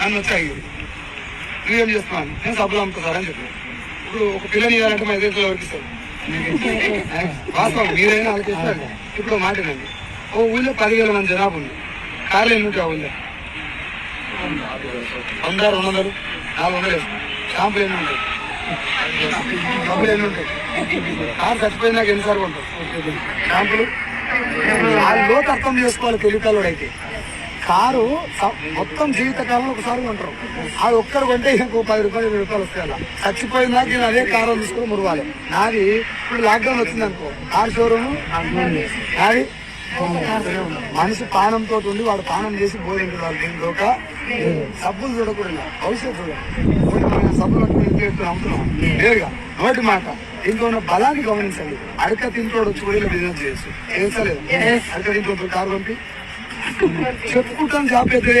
నన్ను వచ్చి నువ్వేం చేస్తున్నాను. నేను సబ్బులు అమ్ముతా సార్ అని చెప్పాను ఇప్పుడు ఒక పిల్లని ఇవ్వాలంటే మా ఎదురు ఎవరికి ఇస్తారు? వాస్తవం. మీరైనా ఇస్తారు ఇప్పుడు ఒక మాట వినండి. ఓ ఊళ్ళో పదివేల మంది జనాభా ఉంది. కార్లు ఎన్ని ఉంటాయి ఆ ఊళ్ళో? వంద రెండు వందలు నాలుగు వందలు. షాంపులు ఎన్ని ఉంటాయి? షాంపులు ఎన్ని ఉంటాయి? కారు చచ్చిపోయినాక ఎన్నిసార్లు ఉంటాయి షాంపులు? ఆ లోతు అర్థం చేసుకోవాలి తెలివికల్లోడు అయితే. కారు మొత్తం జీవితకాలం ఒకసారి కొంటారు. అది ఒక్కరు కొంటే ఇంకో పది రూపాయలు ఇరవై రూపాయలు వస్తాయి అలా చచ్చిపోయినాక నేను అదే కారు తీసుకుని మురవాలి. నాది ఇప్పుడు లాక్డౌన్ వచ్చింది అనుకో కార్ షోరూమ్ నాది మనిషి పానంతో ఉండి వాడు పానం చేసి భోజనం వాళ్ళు దీంట్లోక సబ్బులు చూడకూడదు. భవిష్యత్తు సబ్బులు అమ్ముతున్నాం? నేరుగా నోటి మాట. దీంట్లో ఉన్న బలాన్ని గమనించండి. అడక తింటోడు వచ్చి కూడా బిజినెస్ చేయొచ్చు. చేస్తలేదు. అడక తింటోడు కారు పంపి. చెప్పుకుంటాను జాబ్ అయితే